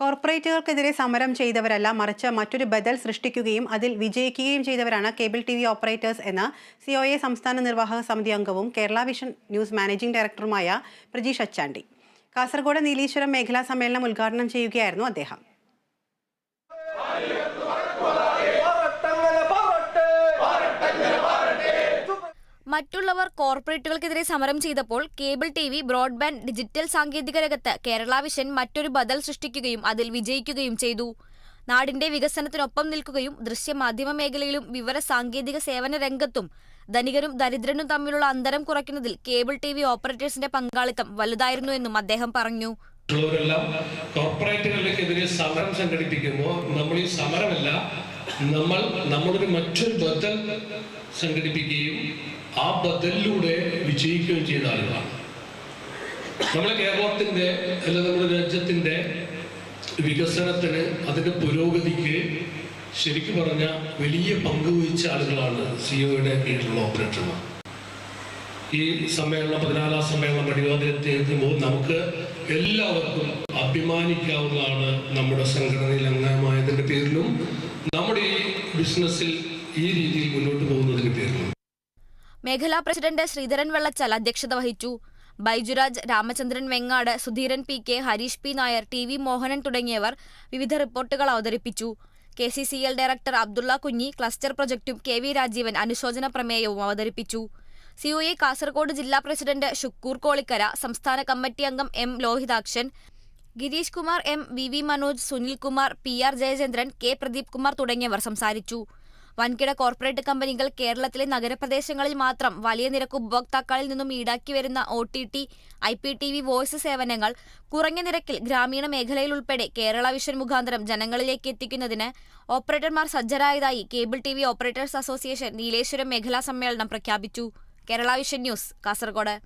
കോർപ്പറേറ്റുകൾക്കെതിരെ സമരം ചെയ്തവരല്ല മറിച്ച് മറ്റൊരു ബദൽ സൃഷ്ടിക്കുകയും അതിൽ വിജയിക്കുകയും ചെയ്തവരാണ് കേബിൾ ടി വി ഓപ്പറേറ്റേഴ്സ് എന്ന എ സംസ്ഥാന നിർവാഹക സമിതി അംഗവും കേരള വിഷൻ ന്യൂസ് മാനേജിംഗ് ഡയറക്ടറുമായ പ്രജീഷ് അച്ചാണ്ടി. കാസർഗോഡ് നീലീശ്വരം മേഖലാ സമ്മേളനം ഉദ്ഘാടനം ചെയ്യുകയായിരുന്നു അദ്ദേഹം. മറ്റുള്ളവർ കോർപ്പറേറ്റുകൾക്കെതിരെ സമരം ചെയ്തപ്പോൾ cable T V broadband digital സാങ്കേതിക രംഗത്ത് കേരള വിഷൻ മറ്റൊരു ബദൽ സൃഷ്ടിക്കുകയും അതിൽ വിജയിക്കുകയും ചെയ്തു. നാടിന്റെ വികസനത്തിനൊപ്പം നിൽക്കുകയും ദൃശ്യമാധ്യമ മേഖലയിലും വിവര സാങ്കേതിക സേവന രംഗത്തും ധനികരും ദരിദ്രനും തമ്മിലുള്ള അന്തരം കുറയ്ക്കുന്നതിൽ കേബിൾ ടി വി ഓപ്പറേറ്റേഴ്സിന്റെ പങ്കാളിത്തം വലുതായിരുന്നു എന്നും അദ്ദേഹം പറഞ്ഞു. കോർപ്പറേറ്റുകൾക്കെതിരെ സമരം സംഘടിപ്പിക്കുമ്പോൾ നമ്മൾ ഈ സമരമല്ല നമ്മൾ നമ്മളൊരു മറ്റൊരു ബദൽ സംഘടിപ്പിക്കുകയും ആ ബദലിലൂടെ വിജയിക്കുകയും ചെയ്ത ആളുകളാണ്. നമ്മുടെ കേരളത്തിന്റെ അല്ല നമ്മുടെ രാജ്യത്തിന്റെ വികസനത്തിന് അതിന്റെ പുരോഗതിക്ക് ശരിക്കും പറഞ്ഞ വലിയ പങ്ക് വഹിച്ച ആളുകളാണ് സിഒയുടെ കീഴിലുള്ള ഓപ്പറേറ്റർമാർ. ഈ സമ്മേളനം പതിനാലാം സമ്മേളനം പടിവാതിലെത്തിയെത്തുമ്പോൾ നമുക്ക് എല്ലാവർക്കും അഭിമാനിക്കാവുന്നതാണ് നമ്മുടെ സംഘടനയിൽ അംഗമായതിന്റെ പേരിലും നമ്മുടെ ഈ ബിസിനസ്സിൽ ഈ രീതിയിൽ മുന്നോട്ട് പോകുന്നതിന്റെ പേരിലും. മേഖലാ പ്രസിഡന്റ് ശ്രീധരൻ വെള്ളച്ചാൽ അധ്യക്ഷത വഹിച്ചു. Baijuraj Ramachandran Vengad Sudheeran P K Harish P Nair T V Mohanan തുടങ്ങിയവർ വിവിധ റിപ്പോർട്ടുകൾ അവതരിപ്പിച്ചു. K C C L director Abdulla Kunhi cluster പ്രൊജക്ടും K V Rajeevan അനുശോചന പ്രമേയവും അവതരിപ്പിച്ചു. സി ഒ എ കാസർഗോഡ് ജില്ലാ പ്രസിഡന്റ് ഷുക്കൂർ കോളിക്കര സംസ്ഥാന കമ്മിറ്റി അംഗം M Lohithakshan Gireesh Kumar M V V Manoj Sunil Kumar P R Jayachandran K Pradeep Kumar തുടങ്ങിയവർ സംസാരിച്ചു. വൻകിട corporate കമ്പനികൾ കേരളത്തിലെ നഗരപ്രദേശങ്ങളിൽ മാത്രം വലിയ നിരക്ക് ഉപഭോക്താക്കളിൽ നിന്നും ഈടാക്കി വരുന്ന O T T I P T V voice സേവനങ്ങൾ കുറഞ്ഞ നിരക്കിൽ ഗ്രാമീണ മേഖലയിൽ ഉൾപ്പെടെ കേരള വിഷൻ മുഖാന്തരം ജനങ്ങളിലേക്ക് എത്തിക്കുന്നതിന് ഓപ്പറേറ്റർമാർ സജ്ജരായതായി cable T V operators association Nileshwaram മേഖലാ സമ്മേളനം പ്രഖ്യാപിച്ചു. Kerala vision news Kasaragod.